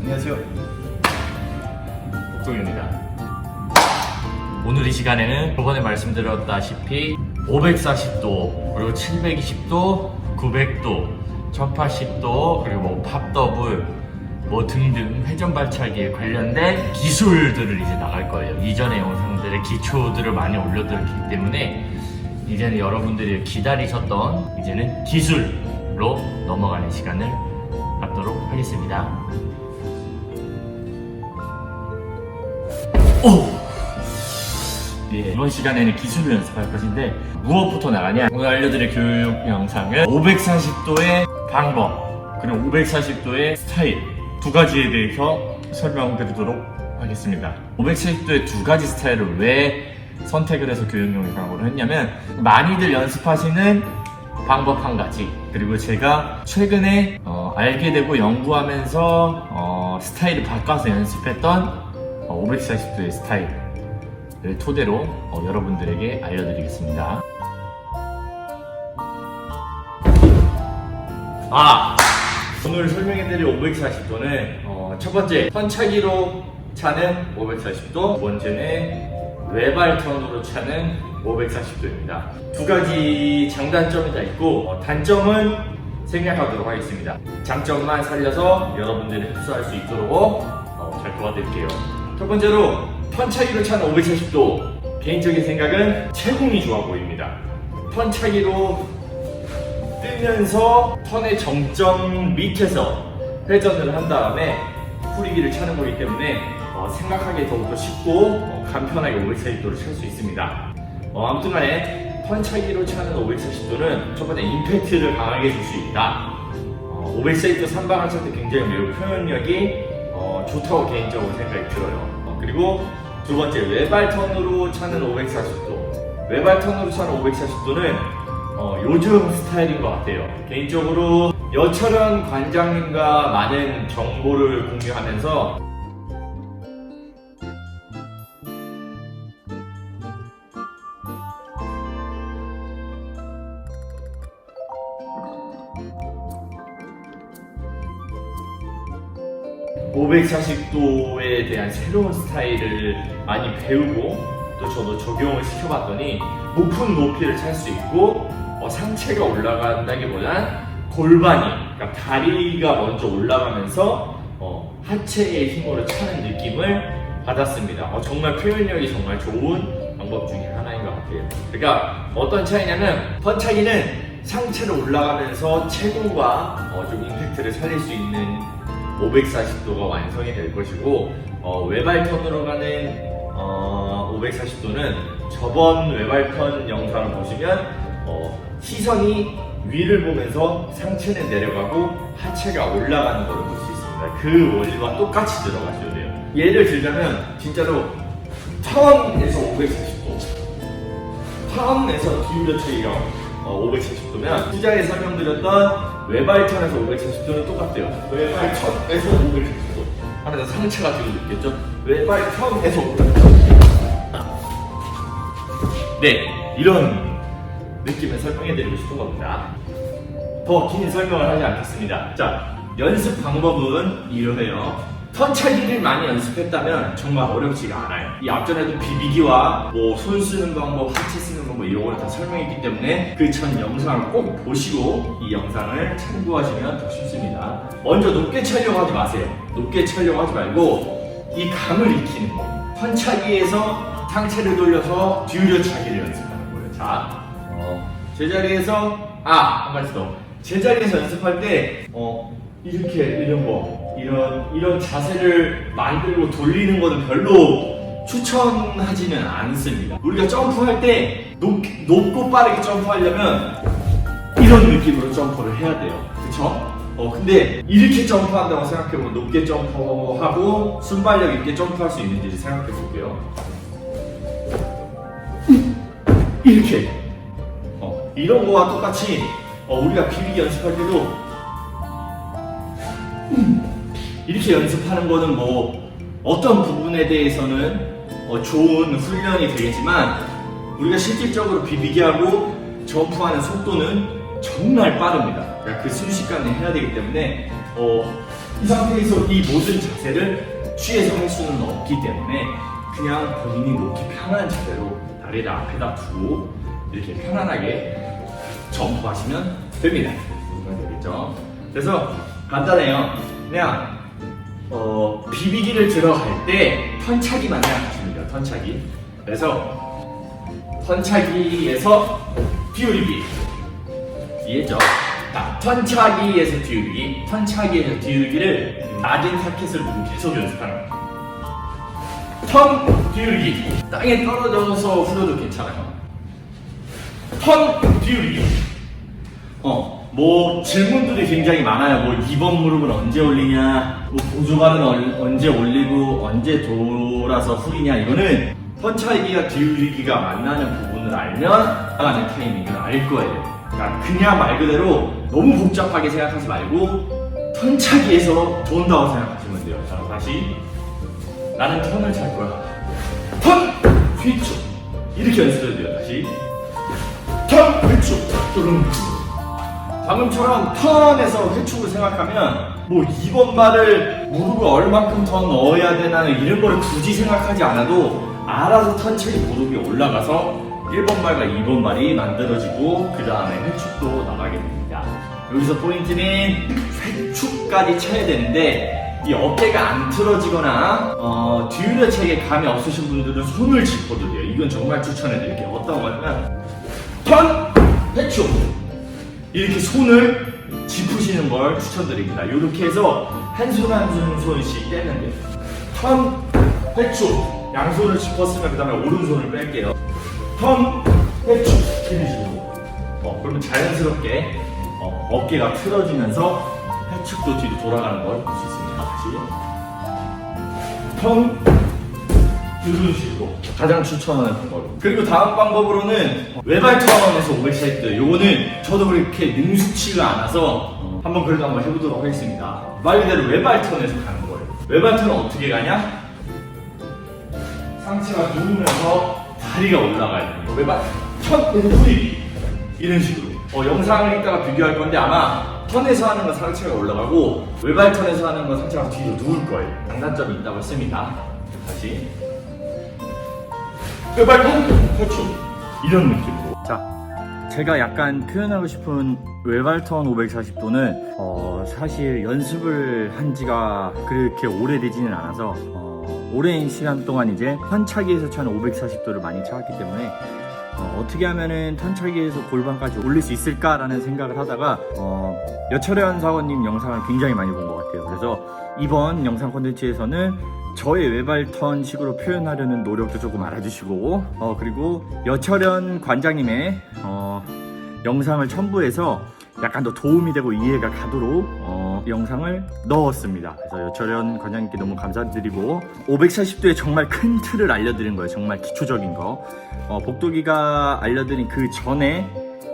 안녕하세요. 복동입니다. 오늘 이 시간에는 저번에 말씀드렸다시피 540도, 그리고 720도, 900도, 1080도, 그리고 뭐 팝더블, 뭐 등등 회전 발차기에 관련된 기술들을 이제 나갈 거예요. 이전의 영상들의 기초들을 많이 올려드렸기 때문에 이제는 여러분들이 기다리셨던 이제는 기술로 넘어가는 시간을 갖도록 하겠습니다. 오! 예, 이번 시간에는 기술을 연습할 것인데 무엇부터 나가냐? 오늘 알려드릴 교육 영상은 540도의 방법 그리고 540도의 스타일 두 가지에 대해서 설명드리도록 하겠습니다. 540도의 두 가지 스타일을 왜 선택을 해서 교육 영상으로 했냐면 많이들 연습하시는 방법 한 가지 그리고 제가 최근에 어, 알게 되고 연구하면서 어, 스타일을 바꿔서 연습했던 540도의 스타일을 토대로 어, 여러분들에게 알려드리겠습니다. 아! 오늘 설명해드릴 540도는 어, 첫 번째 턴차기로 차는 540도 두 번째는 외발 턴으로 차는 540도입니다. 두 가지 장단점이 다 있고 어, 단점은 생략하도록 하겠습니다. 장점만 살려서 여러분들이 흡수할 수 있도록 어, 잘 도와드릴게요. 첫 번째로 턴차기로 차는 540도 개인적인 생각은 채공이 좋아 보입니다. 턴차기로 뜨면서 턴의 정점 밑에서 회전을 한 다음에 후리기를 차는 거기 때문에 어, 생각하기 더욱더 쉽고 어, 간편하게 540도를 찰수 있습니다. 어, 아무튼 간에 턴차기로 차는 540도는 첫 번째 임팩트를 강하게 줄 수 있다. 어, 540도 3방을 찰때 굉장히 매우 표현력이 어, 좋다고 개인적으로 생각이 들어요. 어, 그리고 두 번째 외발 턴으로 차는 540도. 외발 턴으로 차는 540도는 어, 요즘 스타일인 것 같아요. 개인적으로 여철현 관장님과 많은 정보를 공유하면서 (540도에) 대한 새로운 스타일을 많이 배우고 또 저도 적용을 시켜봤더니 높은 높이를 찰 수 있고 어, 상체가 올라간다기보단 골반이 그러니까 다리가 먼저 올라가면서 어, 하체의 힘으로 차는 느낌을 받았습니다. 어, 정말 표현력이 정말 좋은 방법 중에 하나인 것 같아요. 그러니까 어떤 차이냐면 턴차기는 상체를 올라가면서 체구와 어, 좀 임팩트를 살릴 수 있는 540도가 완성이 될 것이고 어, 외발 턴으로 가는 어, 540도는 저번 외발 턴 영상을 보시면 어, 시선이 위를 보면서 상체는 내려가고 하체가 올라가는 것을 볼수 있습니다. 그 원리와 똑같이 들어가셔야 돼요. 예를 들자면 진짜로 턴에서 540도 턴에서 기울여차기가 어, 540도면 시장에 설명드렸던 외발턴에서 540도는 똑같대요. 외발턴에서 540도. 하면서 상체가 지금 느꼈죠? 외발턴에서 540도. 네, 이런 느낌을 설명해드리고 싶은 겁니다. 더 긴 설명을 하지 않겠습니다. 자, 연습 방법은 이러해요. 턴차기를 많이 연습했다면 정말 어렵지가 않아요. 이 앞전에도 비비기와 뭐 손 쓰는 방법, 하체 쓰는 방법 이런 거를 다 설명했기 때문에 그 전 영상을 꼭 보시고 이 영상을 참고하시면 더 쉽습니다. 먼저 높게 차려고 하지 마세요. 높게 차려고 하지 말고 이 감을 익히는 거. 턴차기에서 상체를 돌려서 뒤로 차기를 연습하는 거예요. 자, 어, 제자리에서 아, 한 가지 더. 제자리에서 연습할 때 어, 이렇게 이런 거 이런 이런 자세를 만들고 돌리는 거는 별로 추천하지는 않습니다. 우리가 점프할 때 높, 높고 빠르게 점프하려면 이런 느낌으로 점프를 해야 돼요. 그쵸? 어, 근데 이렇게 점프한다고 생각해보면 높게 점프하고 순발력 있게 점프할 수 있는지 생각해 볼게요. 이렇게. 어, 이런 거와 똑같이 어, 우리가 비비기 연습할 때도 이렇게 연습하는 거는 뭐 어떤 부분에 대해서는 어, 좋은 훈련이 되겠지만 우리가 실질적으로 비비기 하고 점프하는 속도는 정말 빠릅니다. 그 순식간에 해야 되기 때문에 어, 이 상태에서 이 모든 자세를 취해서 할 수는 없기 때문에 그냥 본인이 놓기 편한 자세로 다리를 앞에다 두고 이렇게 편안하게 점프하시면 됩니다. 되겠죠? 그래서 간단해요. 그냥 어, 비비기를 들어갈 때 턴차기만 생각하시면 돼요. 턴차기. 그래서 턴차기에서 뒤우리기. 이해했죠? 자, 턴차기에서 뒤우기, 턴차기에서 뒤우기를 낮은 타켓을 두고 계속 연습하는 거예요. 턴 뒤우기. 땅에 떨어져서 풀어도 괜찮아요. 턴 뒤우기. 어, 뭐 질문들이 굉장히 많아요. 뭐 2번 무릎은 언제 올리냐, 뭐 보조발은 얼- 언제 올리고 언제 돌아서 후리냐 이거는 턴차기가 뒤우기가 만나는 부분을 알면 나가는 타이밍을 알 거예요. 그러니까 그냥 말 그대로 너무 복잡하게 생각하지 말고 턴차기에서 돈다고 생각하시면 돼요. 자, 다시 나는 턴을 찰 거야. 턴! 휘축! 이렇게 연습해도 돼요. 다시 턴! 휘축! 뚜rum 방금처럼 턴에서 회축을 생각하면 뭐 2번 발을 무릎을 얼만큼 더 넣어야 되나 이런 거를 굳이 생각하지 않아도 알아서 천천히 무릎이 올라가서 1번 발과 2번 발이 만들어지고 그 다음에 회축도 나가게 됩니다. 여기서 포인트는 회축까지 쳐야 되는데 이 어깨가 안 틀어지거나 어, 체에 감이 없으신 분들은 손을 짚어도 돼요. 이건 정말 추천해드릴게요. 어떤 거냐면 턴! 회축! 이렇게 손을 짚으시는 걸 추천드립니다. 이렇게 해서 한손 한손 손씩 떼면 돼요. 턴, 회축. 양손을 짚었으면 그 다음에 오른손을 뺄게요. 턴, 회축. 이런 식으로. 어, 그러면 자연스럽게 어, 어깨가 틀어지면서 회축도 뒤로 돌아가는 걸 볼 수 있습니다. 다시. 턴, 이런 식으로 가장 추천하는 방법. 그리고 다음 방법으로는 외발턴에서 500세트. 요거는 저도 그렇게 능숙치가 않아서 한번 그래도 한번 해보도록 하겠습니다. 말 그대로 외발 턴에서 가는 거예요. 외발 턴은 어떻게 가냐? 상체가 누우면서 다리가 올라가야 돼요. 외발 턴에서 후리기 이런 식으로. 어, 영상을 이따가 비교할 건데 아마 턴에서 하는 건 상체가 올라가고 외발 턴에서 하는 건 상체가 뒤로 누울 거예요. 장단점이 있다고 했습니다. 다시. 외발판 회축 이런 느낌으로. 자 제가 약간 표현하고 싶은 외발턴 540도는 어, 사실 연습을 한 지가 그렇게 오래되지는 않아서 어, 오랜 시간 동안 이제 턴차기에서 차는 540도를 많이 차왔기 때문에 어, 떻게 하면은 턴차기에서 골반까지 올릴 수 있을까라는 생각을 하다가 어, 여철현 사원님 영상을 굉장히 많이 본 것 같아요. 그래서 이번 영상 콘텐츠에서는 저의 외발턴 식으로 표현하려는 노력도 조금 알아주시고 어, 그리고 여철현 관장님의 어, 영상을 첨부해서 약간 더 도움이 되고 이해가 가도록 어, 영상을 넣었습니다. 그래서 여철현 관장님께 너무 감사드리고 540도의 정말 큰 틀을 알려드린 거예요. 정말 기초적인 거. 어, 복도기가 알려드린 그 전에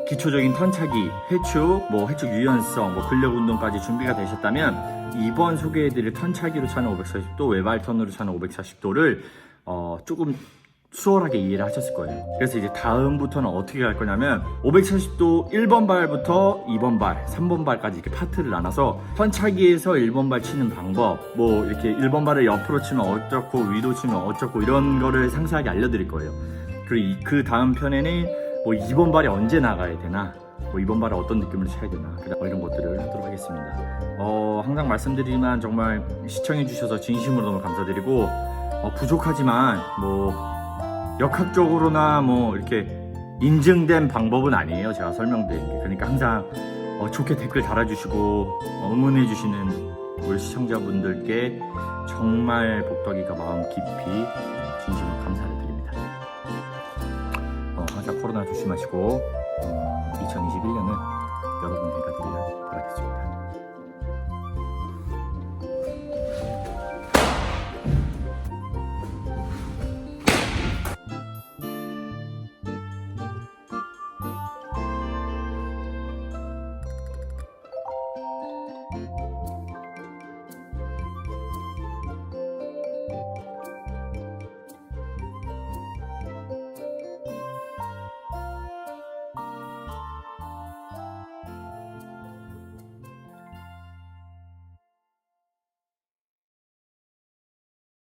기초적인 턴차기, 회축, 뭐 회축 유연성, 뭐 근력 운동까지 준비가 되셨다면 이번 소개해드릴 턴차기로 차는 540도, 외발 턴으로 차는 540도를 어, 조금 수월하게 이해를 하셨을 거예요. 그래서 이제 다음부터는 어떻게 갈 거냐면 540도 1번 발부터 2번 발, 3번 발까지 이렇게 파트를 나눠서 턴차기에서 1번 발 치는 방법, 뭐 이렇게 1번 발을 옆으로 치면 어쩌고 위로 치면 어쩌고 이런 거를 상세하게 알려드릴 거예요. 그리고 이- 그 다음 편에는 뭐 2번 발이 언제 나가야 되나, 뭐 2번 발을 어떤 느낌으로 쳐야 되나, 뭐 이런 것들을 하도록 하겠습니다. 어, 항상 말씀드리지만 정말 시청해 주셔서 진심으로 너무 감사드리고 어, 부족하지만 뭐 역학적으로나 뭐 이렇게 인증된 방법은 아니에요. 제가 설명드린 게. 그러니까 항상 어, 좋게 댓글 달아주시고 어, 응원해주시는 우리 시청자분들께 정말 복덕이가 마음 깊이 진심으로 감사를 드립니다. 어, 항상 코로나 조심하시고 어,